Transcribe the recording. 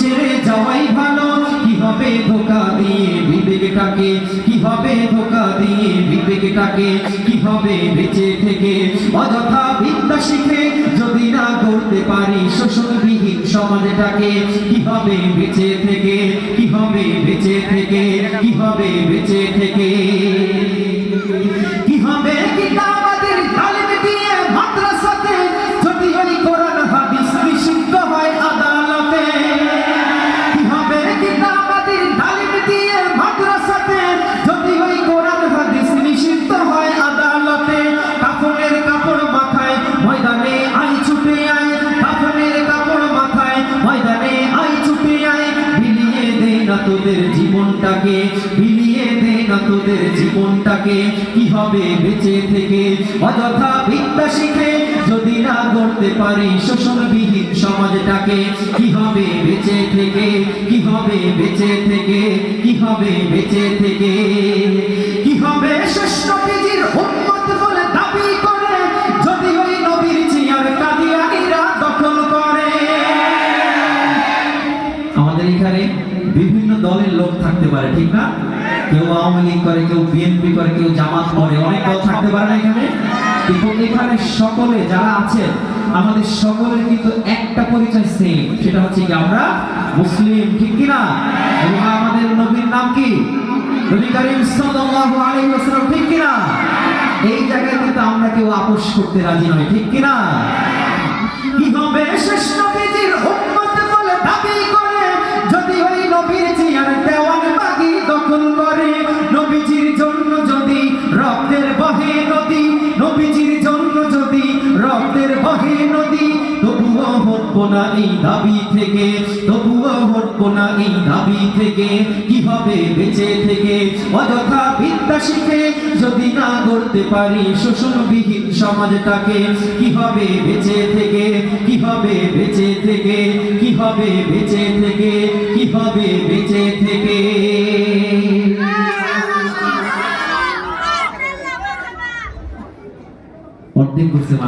ছেড়ে যাওয়াই ভালো। কি হবে ধোকা দিয়ে বিবেকটাকে কি হবে ধোকা দিয়ে বিবেকটাকে কি হবে বেঁচে থেকে? অযথা বিদ্যা শিখে যদি না করতে পারি, শোষণবিহীন সমাজটাকে কি হবে বেঁচে থেকে? কি হবে বেঁচে থেকে? কি হবে বেঁচে থেকে? তোদের জীবনটাকে, বিলিয়ে দে না তোদের জীবনটাকে। কি হবে বেঁচে থেকে? অযথা বিদ্যা শিখে যদি না গড়তে পারি শোষণবিহীন সমাজটাকে, কি হবে বেঁচে থেকে? কি হবে বেঁচে থেকে? কি হবে বেঁচে থেকে? কি হবে আমাদের এখানে বিভিন্ন দলের লোক থাকতে পারে, ঠিক না? কেউ আওয়ামী লীগ করে, কেউ বিএনপি করে, কেউ জামাত করে, অনেক দল থাকতে পারে না এখানে? কিন্তু এখানে সকলে যারা আছে, আমাদের সকলের কিন্তু একটা পরিচয় সেম সেটা হচ্ছে কি আমরা মুসলিম, ঠিক কিনা? এবং আমাদের নবীর নাম কি? নবী করিম সাল্লাল্লাহু আলাইহি ওয়াসাল্লাম, ঠিক কি না এই জায়গায় কিন্তু আমরা কেউ আপোষ করতে রাজি নই, ঠিক কিনা? কি হবে? শেষ হটবো না এই দাবি থেকে তবুও হটবো না এই দাবি থেকে কি হবে বেঁচে থেকে? অযথা বিদ্যা শিখে যদি না করতে পারি শোষণবিহীন সমাজটাকে কি হবে বেঁচে থেকে? কি হবে বেঁচে থেকে? কি হবে বেঁচে থেকে? কি হবে বেঁচে থেকে? অর্ধেক করছে